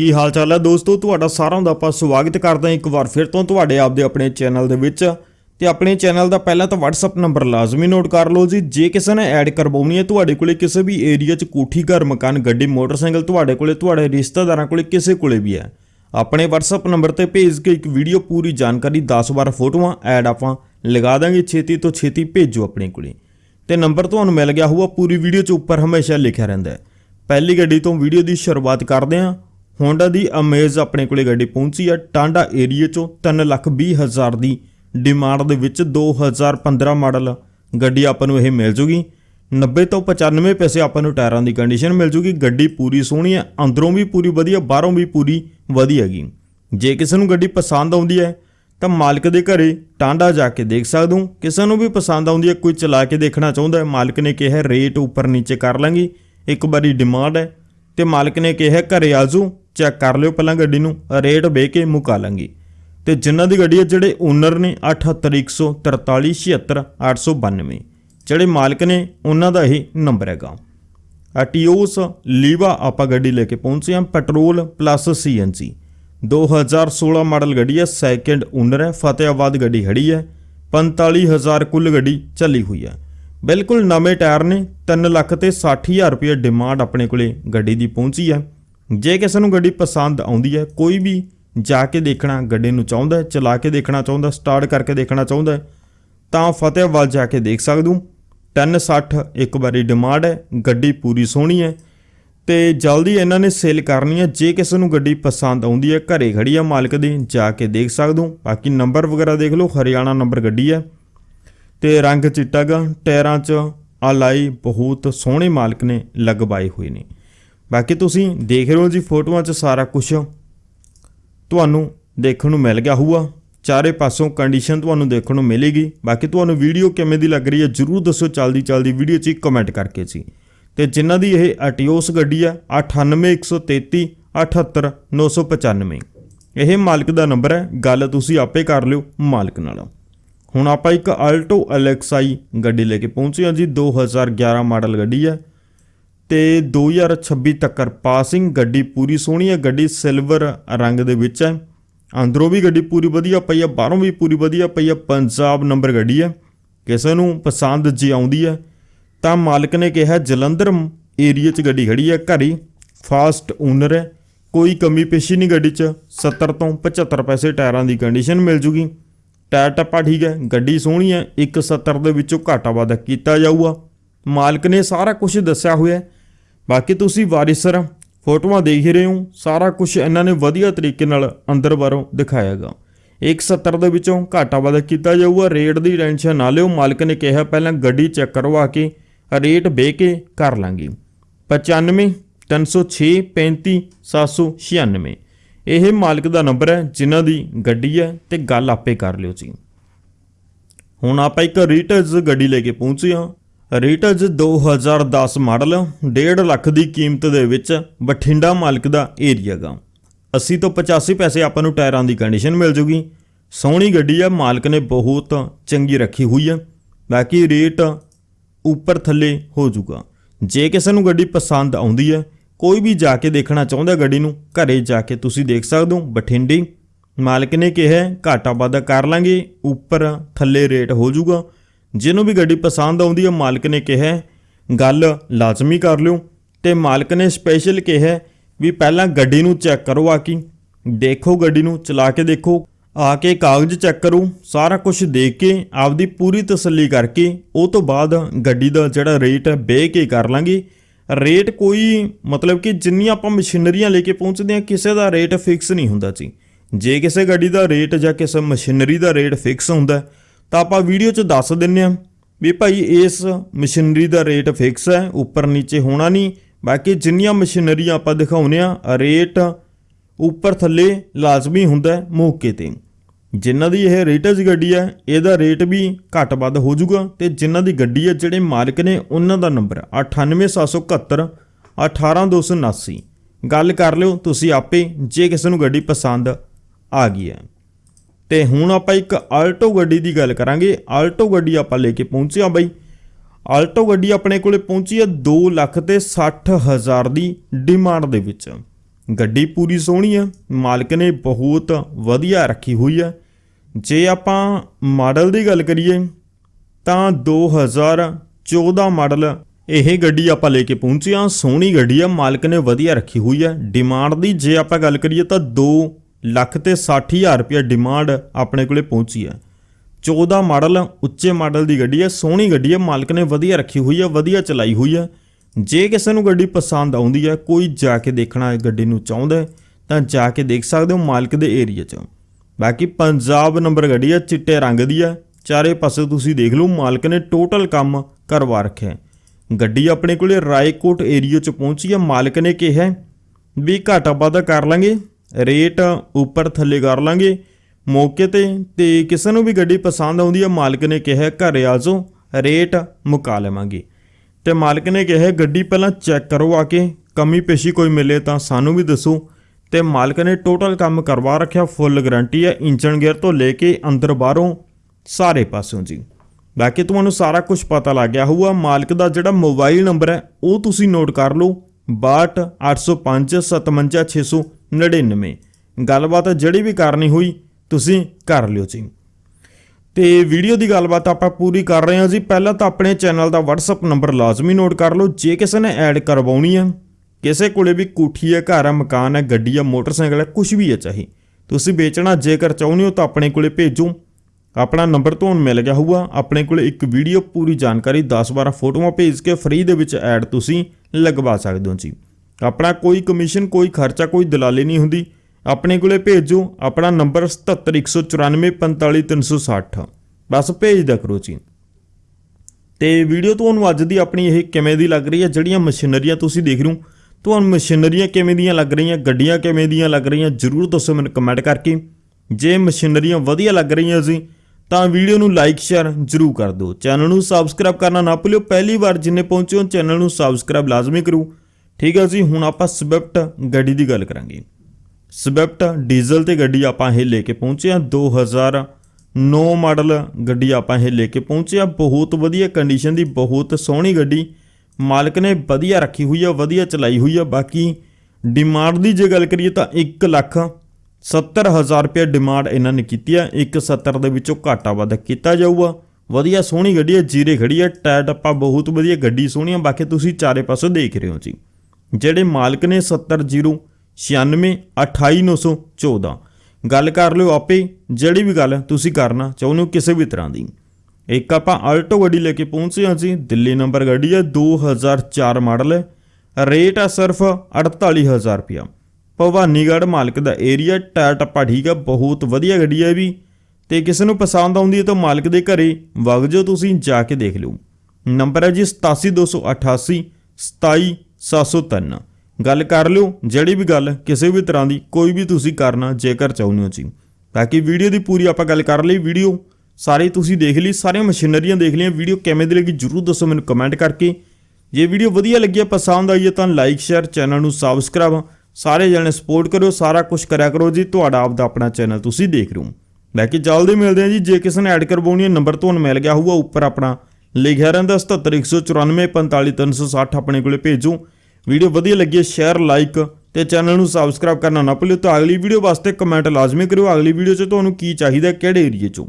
ਕੀ ਹਾਲ ਚਾਲ ਹੈ? ਦੋਸਤੋ, ਤੁਹਾਡਾ ਸਾਰਿਆਂ ਦਾ ਆਪਾਂ ਸਵਾਗਤ ਕਰਦੇ ਹਾਂ ਇੱਕ ਵਾਰ ਫਿਰ ਤੋਂ ਤੁਹਾਡੇ ਆਪਦੇ ਆਪਣੇ ਚੈਨਲ ਦੇ ਵਿੱਚ। ਤੇ ਆਪਣੇ ਚੈਨਲ ਦਾ ਪਹਿਲਾਂ ਤਾਂ WhatsApp ਨੰਬਰ ਲਾਜ਼ਮੀ ਨੋਟ ਕਰ ਲਓ ਜੀ। ਜੇ ਕਿਸੇ ਨੇ ਐਡ ਕਰਵਾਉਣੀ ਹੈ ਤੁਹਾਡੇ ਕੋਲੇ ਕਿਸੇ ਵੀ ਏਰੀਆ 'ਚ ਕੋਠੀ, ਘਰ, ਮਕਾਨ, ਗੱਡੀ, ਮੋਟਰਸਾਈਕਲ, ਤੁਹਾਡੇ ਕੋਲੇ, ਤੁਹਾਡੇ ਰਿਸ਼ਤੇਦਾਰਾਂ ਕੋਲੇ ਕਿਸੇ ਕੋਲੇ ਵੀ ਹੈ। ਆਪਣੇ WhatsApp ਨੰਬਰ ਤੇ ਭੇਜ ਕੇ ਇੱਕ ਵੀਡੀਓ ਪੂਰੀ ਜਾਣਕਾਰੀ 10-12 ਫੋਟੋਆਂ ਐਡ ਆਪਾਂ ਲਗਾ ਦਾਂਗੇ। ਛੇਤੀ ਤੋਂ ਛੇਤੀ ਭੇਜੋ ਆਪਣੇ ਕੋਲੇ। ਤੇ ਨੰਬਰ ਤੁਹਾਨੂੰ ਮਿਲ ਗਿਆ ਹੋਊਗਾ, ਪੂਰੀ ਵੀਡੀਓ 'ਚ ਉੱਪਰ ਹਮੇਸ਼ਾ ਲਿਖਿਆ ਰਹਿੰਦਾ ਹੈ। ਪਹਿਲੀ ਗੱਡੀ ਤੋਂ ਵੀਡੀਓ ਦੀ ਸ਼ੁਰੂਆਤ ਕਰਦੇ ਹਾਂ। ਹੋਂਡਾ ਦੀ ਅਮੇਜ਼ ਆਪਣੇ ਕੋਲੇ ਗੱਡੀ ਪਹੁੰਚੀ ਹੈ ਟਾਂਡਾ ਏਰੀਆ 'ਚੋਂ 320000 ਦੀ ਡਿਮਾਂਡ ਦੇ ਵਿੱਚ 2015 ਮਾਡਲ ਗੱਡੀ ਆਪਾਂ ਨੂੰ ਇਹ ਮਿਲ ਜੂਗੀ। 90 ਤੋਂ 95 ਪੈਸੇ ਆਪਾਂ ਨੂੰ ਟਾਇਰਾਂ ਦੀ ਕੰਡੀਸ਼ਨ ਮਿਲ ਜੂਗੀ। ਗੱਡੀ ਪੂਰੀ ਸੋਹਣੀ ਹੈ ਅੰਦਰੋਂ ਵੀ ਪੂਰੀ ਵਧੀਆ, ਬਾਹਰੋਂ ਵੀ ਪੂਰੀ ਵਧੀਆ ਹੈਗੀ ਜੇ ਕਿਸੇ ਨੂੰ ਗੱਡੀ ਪਸੰਦ ਆਉਂਦੀ ਹੈ, ਤਾਂ ਮਾਲਕ ਦੇ ਘਰੇ ਟਾਂਡਾ ਜਾ ਕੇ ਦੇਖ ਸਕਦੇ ਹੋ। ਕਿਸੇ ਨੂੰ ਵੀ ਪਸੰਦ ਆਉਂਦੀ ਹੈ, ਕੋਈ ਚਲਾ ਕੇ ਦੇਖਣਾ ਚਾਹੁੰਦਾ ਹੈ, ਮਾਲਕ ਨੇ ਕਿਹਾ ਰੇਟ ਉੱਪਰ ਨੀਚੇ ਕਰ ਲਾਂਗੀ। ਇੱਕ ਵਾਰੀ ਡਿਮਾਂਡ ਹੈ ਤੇ ਮਾਲਕ ਨੇ ਕਿਹਾ, ਘਰੇ ਆਜੂ, ਚੈੱਕ ਕਰ ਲਿਓ ਪਹਿਲਾਂ ਗੱਡੀ ਨੂੰ, ਰੇਟ ਵੇ ਕੇ ਮੁਕਾ ਲਾਂਗੇ। ਤੇ ਜਿਨ੍ਹਾਂ ਦੀ ਗੱਡੀ ਹੈ, ਜਿਹੜੇ ਓਨਰ ਨੇ 7814376892 ਜਿਹੜੇ ਮਾਲਕ ਨੇ ਉਹਨਾਂ ਦਾ ਇਹ ਨੰਬਰ ਹੈਗਾ। ਅਟੀਓਸ ਲੀਵਾ ਆਪਾਂ ਗੱਡੀ ਲੈ ਕੇ ਪਹੁੰਚੇ ਹਾਂ ਪੈਟਰੋਲ ਪਲੱਸ ਸੀਐਨਜੀ 2016 ਮਾਡਲ ਗੱਡੀ ਹੈ ਸੈਕੰਡ ਓਨਰ ਹੈ ਫਤਿਆਬਾਦ ਗੱਡੀ ਖੜੀ ਹੈ 45000 ਕੁੱਲ ਗੱਡੀ ਚੱਲੀ ਹੋਈ ਹੈ। ਬਿਲਕੁਲ ਨਵੇਂ ਟਾਇਰ ਨੇ 3 ਲੱਖ ਤੇ 60000 ਰੁਪਏ ਡਿਮਾਂਡ ਆਪਣੇ ਕੋਲੇ ਗੱਡੀ ਦੀ ਪਹੁੰਚੀ ਹੈ। ਜੇ ਕਿਸੇ ਨੂੰ ਗੱਡੀ ਪਸੰਦ ਆਉਂਦੀ ਹੈ, ਕੋਈ ਵੀ ਜਾ ਕੇ ਦੇਖਣਾ ਗੱਡੀ ਨੂੰ ਚਾਹੁੰਦਾ ਚਲਾ ਕੇ ਦੇਖਣਾ ਚਾਹੁੰਦਾ ਸਟਾਰਟ ਕਰਕੇ ਦੇਖਣਾ ਚਾਹੁੰਦਾ ਤਾਂ ਫਤਿਹਵਾਲ ਜਾ ਕੇ ਦੇਖ ਸਕਦੇ ਹੋ। 360 ਇੱਕ ਵਾਰੀ ਡਿਮਾਂਡ ਹੈ, ਗੱਡੀ ਪੂਰੀ ਸੋਹਣੀ ਹੈ ਤੇ ਜਲਦੀ ਇਹਨਾਂ ਨੇ ਸੇਲ ਕਰਨੀ ਹੈ। ਜੇ ਕਿਸੇ ਨੂੰ ਗੱਡੀ ਪਸੰਦ ਆਉਂਦੀ ਹੈ, ਘਰੇ ਖੜੀ ਹੈ ਮਾਲਕ ਦੀ, ਜਾ ਕੇ ਦੇਖ ਸਕਦੇ ਬਾਕੀ ਨੰਬਰ ਵਗੈਰਾ ਦੇਖ ਲਓ, ਹਰਿਆਣਾ ਨੰਬਰ ਗੱਡੀ ਹੈ। ਤੇ ਰੰਗ ਚਿੱਟਾ ਗਾ, ਟਾਇਰਾਂ 'ਚ ਆਲਾਈ ਬਹੁਤ ਸੋਹਣੇ ਮਾਲਕ ਨੇ, ਲਗਵਾਏ ਹੋਏ ਨੇ। ਬਾਕੀ ਤੁਸੀਂ ਦੇਖ ਰਹੇ ਹੋ ਜੀ ਫੋਟੋਆਂ 'ਚ ਸਾਰਾ ਕੁਝ ਤੁਹਾਨੂੰ ਦੇਖਣ ਨੂੰ ਮਿਲ ਗਿਆ ਹੋਊਗਾ। ਚਾਰੇ ਪਾਸੋਂ ਕੰਡੀਸ਼ਨ ਤੁਹਾਨੂੰ ਦੇਖਣ ਨੂੰ ਮਿਲੇਗੀ। ਬਾਕੀ ਤੁਹਾਨੂੰ ਵੀਡੀਓ ਕਿਵੇਂ ਦੀ ਲੱਗ ਰਹੀ ਹੈ ਜਰੂਰ ਦੱਸੋ ਚਲਦੀ ਚਲਦੀ ਵੀਡੀਓ 'ਚ ਕਮੈਂਟ ਕਰਕੇ ਜੀ। ਤੇ ਜਿਨ੍ਹਾਂ ਦੀ ਇਹ ਅਟਿਓਸ ਗੱਡੀ ਆ 98133 78995 ਇਹ ਮਾਲਕ ਦਾ ਨੰਬਰ ਹੈ, ਗੱਲ ਤੁਸੀਂ ਆਪੇ ਕਰ ਲਿਓ ਮਾਲਕ ਨਾਲ। ਹੁਣ ਆਪਾਂ ਇੱਕ ਆਲਟੋ ਅਲੈਕਸਾਈ ਗੱਡੀ ਲੈ ਕੇ ਪਹੁੰਚੇ ਹਾਂ ਜੀ 2011 ਮਾਡਲ ਗੱਡੀ ਹੈ ਤੇ 2026 ਤੱਕ ਪਾਸਿੰਗ ਗੱਡੀ ਪੂਰੀ ਸੋਹਣੀ ਹੈ, ਗੱਡੀ ਸਿਲਵਰ ਰੰਗ ਦੇ ਵਿੱਚ ਹੈ। ਅੰਦਰੋਂ ਵੀ ਗੱਡੀ ਪੂਰੀ ਵਧੀਆ ਪਈ ਹੈ, ਬਾਹਰੋਂ ਵੀ ਪੂਰੀ ਵਧੀਆ ਪਈ ਹੈ, ਪੰਜਾਬ ਨੰਬਰ ਗੱਡੀ ਹੈ। ਕਿਸੇ ਨੂੰ ਪਸੰਦ ਜੇ ਆਉਂਦੀ ਹੈ, ਤਾਂ ਮਾਲਕ ਨੇ ਕਿਹਾ ਜਲੰਧਰ ਏਰੀਆ 'ਚ ਗੱਡੀ ਖੜੀ ਹੈ, ਘਰੀ ਫਾਸਟ ਓਨਰ ਹੈ। ਕੋਈ ਕਮੀ ਪੇਸ਼ੀ ਨਹੀਂ ਗੱਡੀ 'ਚ 70 ਤੋਂ 75 ਪੈਸੇ ਟਾਇਰਾਂ ਦੀ ਕੰਡੀਸ਼ਨ ਮਿਲ ਜੂਗੀ। ਟਾਇਰ ਟੱਪਾ ਠੀਕ ਹੈ, ਗੱਡੀ ਸੋਹਣੀ ਹੈ 170 ਦੇ ਵਿੱਚੋਂ ਘਾਟਾ ਵਾਧਾ ਕੀਤਾ ਜਾਊਗਾ। ਮਾਲਕ ਨੇ ਸਾਰਾ ਕੁਝ ਦੱਸਿਆ ਹੋਇਆ ਬਾਕੀ ਤੁਸੀਂ ਵਾਰਿਸਰ ਫੋਟੋਆਂ ਦੇਖ ਹੀ ਰਹੇ ਹੋ, ਸਾਰਾ ਕੁਝ ਇਹਨਾਂ ਨੇ ਵਧੀਆ ਤਰੀਕੇ ਨਾਲ ਅੰਦਰ ਬਾਹਰੋਂ ਦਿਖਾਇਆਗਾ 170 ਦੇ ਵਿੱਚੋਂ ਘਾਟਾ ਵਾਧਾ ਕੀਤਾ ਜਾਊਗਾ, ਰੇਟ ਦੀ ਟੈਨਸ਼ਨ ਨਾ ਲਿਓ, ਮਾਲਕ ਨੇ ਕਿਹਾ ਪਹਿਲਾਂ ਗੱਡੀ ਚੈੱਕ ਕਰਵਾ ਕੇ ਰੇਟ ਵੇ ਕੇ ਕਰ ਲਾਂਗੇ। 95 306 35 796 ਇਹ ਮਾਲਕ ਦਾ ਨੰਬਰ ਹੈ, ਜਿਨ੍ਹਾਂ ਦੀ ਗੱਡੀ ਹੈ ਤੇ ਗੱਲ ਆਪੇ ਕਰ ਲਿਓ ਜੀ। ਹੁਣ ਆਪਾਂ ਇੱਕ ਰੀਟਜ ਗੱਡੀ ਲੈ ਕੇ ਪਹੁੰਚੇ ਹਾਂ। ਰੀਟਸ 2010 ਮਾਡਲ 1.5 ਲੱਖ ਦੀ ਕੀਮਤ ਦੇ ਵਿੱਚ ਬਠਿੰਡਾ ਮਾਲਕ ਦਾ ਏਰੀਆ ਗਾ। 80 ਤੋਂ 85 ਪੈਸੇ ਆਪਾਂ ਨੂੰ ਟਾਇਰਾਂ ਦੀ ਕੰਡੀਸ਼ਨ ਮਿਲ ਜੂਗੀ। ਸੋਹਣੀ ਗੱਡੀ ਆ, ਮਾਲਕ ਨੇ ਬਹੁਤ ਚੰਗੀ ਰੱਖੀ ਹੋਈ ਹੈ ਬਾਕੀ ਰੇਟ ਉੱਪਰ ਥੱਲੇ ਹੋ ਜੂਗਾ। ਜੇ ਕਿਸੇ ਨੂੰ ਗੱਡੀ ਪਸੰਦ ਆਉਂਦੀ ਹੈ ਕੋਈ ਵੀ ਜਾ ਕੇ ਦੇਖਣਾ ਚਾਹੁੰਦਾ ਗੱਡੀ ਨੂੰ, ਘਰੇ ਜਾ ਕੇ ਤੁਸੀਂ ਦੇਖ ਸਕਦੇ ਹੋ, ਬਠਿੰਡੇ। ਮਾਲਕ ਨੇ ਕਿਹਾ, ਘਾਟਾ ਵਾਧਾ ਕਰ ਲਾਂਗੇ, ਉੱਪਰ ਥੱਲੇ ਰੇਟ ਹੋ ਜਾਊਗਾ। ਜਿਹਨੂੰ ਵੀ ਗੱਡੀ ਪਸੰਦ ਆਉਂਦੀ ਹੈ, ਮਾਲਕ ਨੇ ਕਿਹਾ, ਗੱਲ ਲਾਜ਼ਮੀ ਕਰ ਲਿਓ। ਤੇ ਮਾਲਕ ਨੇ ਸਪੈਸ਼ਲ ਕਿਹਾ ਵੀ ਪਹਿਲਾਂ ਗੱਡੀ ਨੂੰ ਚੈੱਕ ਕਰੋ ਆ ਕੀ। ਦੇਖੋ ਗੱਡੀ ਨੂੰ, ਚਲਾ ਕੇ ਦੇਖੋ। ਆ ਕੇ ਕਾਗਜ਼ ਚੈੱਕ ਕਰੋ, ਸਾਰਾ ਕੁਝ ਦੇਖ ਕੇ, ਆਪਦੀ ਪੂਰੀ ਤਸੱਲੀ ਕਰਕੇ, ਉਹ ਤੋਂ ਬਾਅਦ ਗੱਡੀ ਦਾ ਜਿਹੜਾ ਰੇਟ ਹੈ ਬੇ ਕੇ ਕਰ ਲਾਂਗੇ। ਰੇਟ ਕੋਈ ਮਤਲਬ ਕਿ ਜਿੰਨੀਆਂ ਆਪਾਂ ਮਸ਼ੀਨਰੀਆਂ ਲੈ ਕੇ ਪਹੁੰਚਦੇ ਆ ਕਿਸੇ ਦਾ ਰੇਟ ਫਿਕਸ ਨਹੀਂ ਹੁੰਦਾ ਜੀ। ਜੇ ਕਿਸੇ ਗੱਡੀ ਦਾ ਰੇਟ ਜਾਂ ਕਿਸੇ ਮਸ਼ੀਨਰੀ ਦਾ ਰੇਟ ਫਿਕਸ ਹੁੰਦਾ, ਤਾਂ ਆਪਾਂ ਵੀਡੀਓ 'ਚ ਦੱਸ ਦਿੰਨੇ ਆ ਵੀ ਭਾਈ ਇਸ ਮਸ਼ੀਨਰੀ ਦਾ ਰੇਟ ਫਿਕਸ ਹੈ, ਉੱਪਰ ਨੀਚੇ ਹੋਣਾ ਨਹੀਂ। ਬਾਕੀ ਜਿੰਨੀਆਂ ਮਸ਼ੀਨਰੀਆਂ ਆਪਾਂ ਦਿਖਾਉਨੇ ਆ ਰੇਟ ਉੱਪਰ ਥੱਲੇ ਲਾਜ਼ਮੀ ਹੁੰਦਾ ਮੌਕੇ ਤੇ। ਜਿਨ੍ਹਾਂ ਦੀ ਇਹ ਰੇਟਸ ਗੱਡੀ ਹੈ, ਇਹਦਾ ਰੇਟ ਵੀ ਘੱਟ ਵੱਧ ਹੋ ਜਾਊਗਾ ਤੇ ਜਿਨ੍ਹਾਂ ਦੀ ਗੱਡੀ ਹੈ ਜਿਹੜੇ ਮਾਲਕ ਨੇ ਉਹਨਾਂ ਦਾ ਨੰਬਰ 98771 18279 ਗੱਲ ਕਰ ਲਿਓ, ਤੁਸੀਂ ਆਪੇ, ਜੇ ਕਿਸੇ ਨੂੰ ਗੱਡੀ ਪਸੰਦ ਆ ਗਈ ਹੈ। ਤੇ ਹੁਣ ਆਪਾਂ ਇੱਕ ਆਲਟੋ ਗੱਡੀ ਦੀ ਗੱਲ ਕਰਾਂਗੇ। ਆਲਟੋ ਗੱਡੀ ਆਪਾਂ ਲੈ ਕੇ ਪਹੁੰਚੇ ਆ ਬਾਈ। ਆਲਟੋ ਗੱਡੀ ਆਪਣੇ ਕੋਲੇ ਪਹੁੰਚੀ ਹੈ 2 ਲੱਖ ਤੇ 60 ਹਜ਼ਾਰ ਦੀ ਡਿਮਾਂਡ ਦੇ ਵਿੱਚ। ਗੱਡੀ ਪੂਰੀ ਸੋਹਣੀ ਆ, ਮਾਲਕ ਨੇ ਬਹੁਤ ਵਧੀਆ ਰੱਖੀ ਹੋਈ ਆ। ਜੇ ਆਪਾਂ ਮਾਡਲ ਦੀ ਗੱਲ ਕਰੀਏ, ਤਾਂ 2014 ਮਾਡਲ ਇਹ ਗੱਡੀ ਆਪਾਂ ਲੈ ਕੇ ਪਹੁੰਚੇ ਹਾਂ, ਸੋਹਣੀ ਗੱਡੀ ਆ, ਮਾਲਕ ਨੇ ਵਧੀਆ ਰੱਖੀ ਹੋਈ ਆ। ਡਿਮਾਂਡ ਦੀ ਜੇ ਆਪਾਂ ਗੱਲ ਕਰੀਏ ਤਾਂ 2 ਲੱਖ ਤੇ 60000 ਰੁਪਏ ਡਿਮਾਂਡ ਆਪਣੇ ਕੋਲੇ ਪਹੁੰਚੀ ਆ। 14 ਮਾਡਲ ਉੱਚੇ ਮਾਡਲ ਦੀ ਗੱਡੀ ਹੈ ਸੋਹਣੀ ਗੱਡੀ ਹੈ ਮਾਲਕ ਨੇ ਵਧੀਆ ਰੱਖੀ ਹੋਈ ਹੈ ਵਧੀਆ ਚਲਾਈ ਹੋਈ ਹੈ ਜੇ ਕਿਸੇ ਨੂੰ ਗੱਡੀ ਪਸੰਦ ਆਉਂਦੀ ਹੈ, ਕੋਈ ਜਾ ਕੇ ਦੇਖਣਾ ਗੱਡੀ ਨੂੰ ਚਾਹੁੰਦਾ ਤਾਂ ਜਾ ਕੇ ਦੇਖ ਸਕਦੇ ਹੋ ਮਾਲਕ ਦੇ ਏਰੀਆ 'ਚ। ਬਾਕੀ ਪੰਜਾਬ ਨੰਬਰ ਗੱਡੀ ਹੈ, ਚਿੱਟੇ ਰੰਗ ਦੀ ਹੈ। ਚਾਰੇ ਪਾਸੇ ਤੁਸੀਂ ਦੇਖ ਲਓ, ਮਾਲਕ ਨੇ ਟੋਟਲ ਕੰਮ ਕਰਵਾ ਰੱਖਿਆ ਗੱਡੀ ਆਪਣੇ ਕੋਲੇ ਰਾਏਕੋਟ ਏਰੀਆ 'ਚ ਪਹੁੰਚੀ ਹੈ, ਮਾਲਕ ਨੇ ਕਿਹਾ ਵੀ ਘਾਟਾ ਵਾਧਾ ਕਰ ਲਾਂਗੇ, ਰੇਟ ਉੱਪਰ ਥੱਲੇ ਕਰ ਲਾਂਗੇ। ਮੌਕੇ ਤੇ ਤੇ ਕਿਸੇ ਨੂੰ ਵੀ ਗੱਡੀ ਪਸੰਦ ਆਉਂਦੀ ਹੈ, ਮਾਲਕ ਨੇ ਕਿਹਾ ਘਰੇ ਆ ਜਾਓ ਰੇਟ ਮੁਕਾ ਲਵਾਂਗੇ। ਤੇ ਮਾਲਕ ਨੇ ਕਿਹਾ ਗੱਡੀ ਪਹਿਲਾਂ ਚੈੱਕ ਕਰੋ ਆ ਕੇ। ਕਮੀ ਪੇਸ਼ੀ ਕੋਈ ਮਿਲੇ ਤਾਂ ਸਾਨੂੰ ਵੀ ਦੱਸੋ। ਤੇ ਮਾਲਕ ਨੇ ਟੋਟਲ ਕੰਮ ਕਰਵਾ ਰੱਖਿਆ। ਫੁੱਲ ਗਾਰੰਟੀ ਹੈ। ਇੰਜਨ ਗੇਅਰ ਤੋਂ ਲੈ ਕੇ ਅੰਦਰ ਬਾਹਰੋਂ ਸਾਰੇ ਪਾਸਿਓਂ ਜੀ। ਬਾਕੀ ਤੁਹਾਨੂੰ ਸਾਰਾ ਕੁਝ ਪਤਾ ਲੱਗ ਗਿਆ ਹੋਊਗਾ। ਮਾਲਕ ਦਾ ਜਿਹੜਾ ਮੋਬਾਈਲ ਨੰਬਰ ਹੈ, ਉਹ ਤੁਸੀਂ ਨੋਟ ਕਰ ਲਓ। 62 805 57 699 ਗੱਲਬਾਤ ਜਿਹੜੀ ਵੀ ਕਰਨੀ ਹੋਈ, ਤੁਸੀਂ ਕਰ ਲਿਓ ਜੀ। ਤੇ ਵੀਡੀਓ ਦੀ ਗੱਲਬਾਤ ਆਪਾਂ ਪੂਰੀ ਕਰ ਰਹੇ ਹਾਂ ਜੀ। ਪਹਿਲਾਂ ਤਾਂ ਆਪਣੇ ਚੈਨਲ ਦਾ WhatsApp ਨੰਬਰ ਲਾਜ਼ਮੀ ਨੋਟ ਕਰ ਲਓ। ਜੇ ਕਿਸੇ ਨੇ ਐਡ ਕਰਵਾਉਣੀ ਹੈ ਕਿਸੇ ਕੋਲੇ ਵੀ ਕੋਠੀ ਹੈ, ਘਰ ਹੈ, ਮਕਾਨ ਹੈ, ਗੱਡੀ ਹੈ, ਮੋਟਰਸਾਈਕਲ ਹੈ ਕੁਝ ਵੀ ਹੈ ਚਾਹੀ, ਤੁਸੀਂ ਵੇਚਣਾ, ਜੇਕਰ ਚਾਹੁੰਦੇ ਹੋ ਤਾਂ ਆਪਣੇ ਕੋਲੇ ਭੇਜੋ। ਆਪਣਾ ਨੰਬਰ ਤੁਹਾਨੂੰ ਮਿਲ ਗਿਆ ਹੋਊਗਾ। ਆਪਣੇ ਕੋਲੇ ਇੱਕ ਵੀਡੀਓ, ਪੂਰੀ ਜਾਣਕਾਰੀ 10-12 ਫੋਟੋਆਂ ਭੇਜ ਕੇ ਫ੍ਰੀ ਦੇ ਵਿੱਚ ਐਡ ਤੁਸੀਂ ਲਗਵਾ ਸਕਦੇ ਹੋ ਜੀ। ਆਪਣਾ ਕੋਈ ਕਮਿਸ਼ਨ, ਕੋਈ ਖਰਚਾ, ਕੋਈ ਦਲਾਲੀ ਨਹੀਂ ਹੁੰਦੀ। ਆਪਣੇ ਕੋਲੇ ਭੇਜੋ ਆਪਣਾ ਨੰਬਰ 7714945360 ਬਸ ਭੇਜਦਾ ਕਰੋ ਜੀ ਤੇ ਵੀਡੀਓ ਤੁਹਾਨੂੰ ਅੱਜ ਦੀ ਆਪਣੀ ਇਹ ਕਿਵੇਂ ਦੀ ਲੱਗ ਰਹੀ ਹੈ, ਜਿਹੜੀਆਂ ਮਸ਼ੀਨਰੀਆਂ ਤੁਸੀਂ ਦੇਖ ਰਹੇ ਹੋ, ਤੁਹਾਨੂੰ ਮਸ਼ੀਨਰੀਆਂ ਕਿਵੇਂ ਦੀਆਂ ਲੱਗ ਰਹੀਆਂ, ਗੱਡੀਆਂ ਕਿਵੇਂ ਦੀਆਂ ਲੱਗ ਰਹੀਆਂ, ਜਰੂਰ ਦੱਸੋ ਮੈਨੂੰ ਕਮੈਂਟ ਕਰਕੇ। ਜੇ ਮਸ਼ੀਨਰੀਆਂ ਵਧੀਆ ਲੱਗ ਰਹੀਆਂ ਸੀ, ਤਾਂ ਵੀਡੀਓ ਨੂੰ ਲਾਈਕ ਸ਼ੇਅਰ ਜਰੂਰ ਕਰ ਦਿਓ। ਚੈਨਲ ਨੂੰ ਸਬਸਕ੍ਰਾਈਬ ਕਰਨਾ ਨਾ ਭੁੱਲਿਓ, ਪਹਿਲੀ ਵਾਰ ਜਿੰਨੇ ਪਹੁੰਚੇ ਹੋ, ਚੈਨਲ ਨੂੰ ਸਬਸਕ੍ਰਾਈਬ ਲਾਜ਼ਮੀ ਕਰੋ। ਠੀਕ ਹੈ ਜੀ, ਹੁਣ ਆਪਾਂ ਸਵਿਫਟ ਗੱਡੀ ਦੀ ਗੱਲ ਕਰਾਂਗੇ। ਸਵਿਫਟ ਡੀਜ਼ਲ ਤੇ ਗੱਡੀ ਆਪਾਂ ਇਹ ਲੈ ਕੇ ਪਹੁੰਚੇ ਹਾਂ। 2009 ਮਾਡਲ ਗੱਡੀ ਆਪਾਂ ਇਹ ਲੈ ਕੇ ਪਹੁੰਚੇ ਹਾਂ। ਬਹੁਤ ਵਧੀਆ ਕੰਡੀਸ਼ਨ ਦੀ, ਬਹੁਤ ਸੋਹਣੀ ਗੱਡੀ। ਮਾਲਕ ਨੇ ਵਧੀਆ ਰੱਖੀ ਹੋਈ ਆ, ਵਧੀਆ ਚਲਾਈ ਹੋਈ ਆ। ਬਾਕੀ ਡਿਮਾਂਡ ਦੀ ਜੇ ਗੱਲ ਕਰੀਏ ਤਾਂ 1 ਲੱਖ 70000 ਰੁਪਏ ਡਿਮਾਂਡ ਇਹਨਾਂ ਨੇ ਕੀਤੀ ਆ। 170 ਦੇ ਵਿੱਚੋਂ ਘਾਟਾ ਵਾਧਾ ਕੀਤਾ ਜਾਊਗਾ। ਵਧੀਆ ਸੋਹਣੀ ਗੱਡੀ ਹੈ ਜੀਰੇ ਖੜੀ ਹੈ ਟਾਇਰ ਟੱਪਾ ਬਹੁਤ ਵਧੀਆ, ਗੱਡੀ ਸੋਹਣੀ ਆ। ਬਾਕੀ ਤੁਸੀਂ ਚਾਰੇ ਪਾਸੇ ਦੇਖ ਰਹੇ ਹੋ ਜੀ। ਜਿਹੜੇ ਮਾਲਕ ਨੇ 70096 28914 ਗੱਲ ਕਰ ਲਿਓ ਆਪੇ ਜਿਹੜੀ ਵੀ ਗੱਲ ਤੁਸੀਂ ਕਰਨਾ ਚਾਹੁੰਦੇ ਹੋ ਕਿਸੇ ਵੀ ਤਰ੍ਹਾਂ ਦੀ। ਇੱਕ ਆਪਾਂ ਆਲਟੋ ਗੱਡੀ ਲੈ ਕੇ ਪਹੁੰਚੇ ਹਾਂ ਜੀ, ਦਿੱਲੀ ਨੰਬਰ ਗੱਡੀ ਹੈ 2004 ਮਾਡਲ ਹੈ। ਰੇਟ ਆ ਸਿਰਫ 48000 ਰੁਪਇਆ। ਭਵਾਨੀਗੜ੍ਹ ਮਾਲਕ ਦਾ ਏਰੀਆ, ਟਾਇਰ ਟੱਪਾ ਠੀਕ ਆ, ਬਹੁਤ ਵਧੀਆ ਗੱਡੀ ਹੈ ਵੀ। ਤੇ ਕਿਸੇ ਨੂੰ ਪਸੰਦ ਆਉਂਦੀ ਹੈ ਤਾਂ ਮਾਲਕ ਦੇ ਘਰੇ ਵਗ ਜਾਓ, ਤੁਸੀਂ ਜਾ ਕੇ ਦੇਖ ਲਿਓ। ਨੰਬਰ ਹੈ ਜੀ 87288 27703 ਗੱਲ ਕਰ ਲਿਓ, ਜਿਹੜੀ ਵੀ ਗੱਲ, ਕਿਸੇ ਵੀ ਤਰ੍ਹਾਂ ਦੀ, ਕੋਈ ਵੀ ਤੁਸੀਂ ਕਰਨਾ ਜੇਕਰ ਚਾਹੁੰਦੇ ਹੋ ਜੀ। ਬਾਕੀ ਵੀਡੀਓ ਦੀ ਪੂਰੀ ਆਪਾਂ ਗੱਲ ਕਰ ਲਈ, ਵੀਡੀਓ ਸਾਰੇ ਤੁਸੀਂ ਦੇਖ ਲਈ, ਸਾਰੀਆਂ ਮਸ਼ੀਨਰੀਆਂ ਦੇਖ ਲਈਆਂ, ਵੀਡੀਓ ਕਿਵੇਂ ਦੀ ਲੱਗੀ ਜਰੂਰ ਦੱਸੋ ਮੈਨੂੰ ਕਮੈਂਟ ਕਰਕੇ। ਜੇ ਵੀਡੀਓ ਵਧੀਆ ਲੱਗੀ ਹੈ ਪਸੰਦ ਆਈ ਤਾਂ ਲਾਈਕ ਸ਼ੇਅਰ ਚੈਨਲ ਨੂੰ ਸਬਸਕ੍ਰਾਈਬ ਸਾਰੇ ਜਣੇ ਸਪੋਰਟ ਕਰੋ ਸਾਰਾ ਕੁਝ ਕਰਿਆ ਕਰੋ ਜੀ, ਤੁਹਾਡਾ ਆਪਦਾ ਆਪਣਾ ਚੈਨਲ ਤੁਸੀਂ ਦੇਖ ਰਹੇ ਹੋ। ਬਾਕੀ ਜਲਦੀ ਮਿਲਦੇ ਹਾਂ ਜੀ, ਜੇ ਕਿਸੇ ਨੇ ਐਡ ਕਰਵਾਉਣੀ ਹੈ ਨੰਬਰ ਤੁਹਾਨੂੰ ਮਿਲ ਗਿਆ ਹੋਊਗਾ, ਉੱਪਰ ਆਪਣਾ ਲਿਖਿਆ ਰਹਿੰਦਾ 7714945360 ਆਪਣੇ ਕੋਲੇ ਭੇਜੋ। ਵੀਡੀਓ ਵਧੀਆ ਲੱਗੀ ਸ਼ੇਅਰ ਲਾਈਕ ਤੇ ਚੈਨਲ ਨੂੰ ਸਬਸਕ੍ਰਾਈਬ ਕਰਨਾ ਨਾ ਭੁੱਲਿਓ ਤਾਂ ਅਗਲੀ ਵੀਡੀਓ ਵਾਸਤੇ ਕਮੈਂਟ ਲਾਜ਼ਮੀ ਕਰਿਓ। ਅਗਲੀ ਵੀਡੀਓ 'ਚ ਤੁਹਾਨੂੰ ਕੀ ਚਾਹੀਦਾ ਕਿਹੜੇ ਏਰੀਏ 'ਚੋਂ?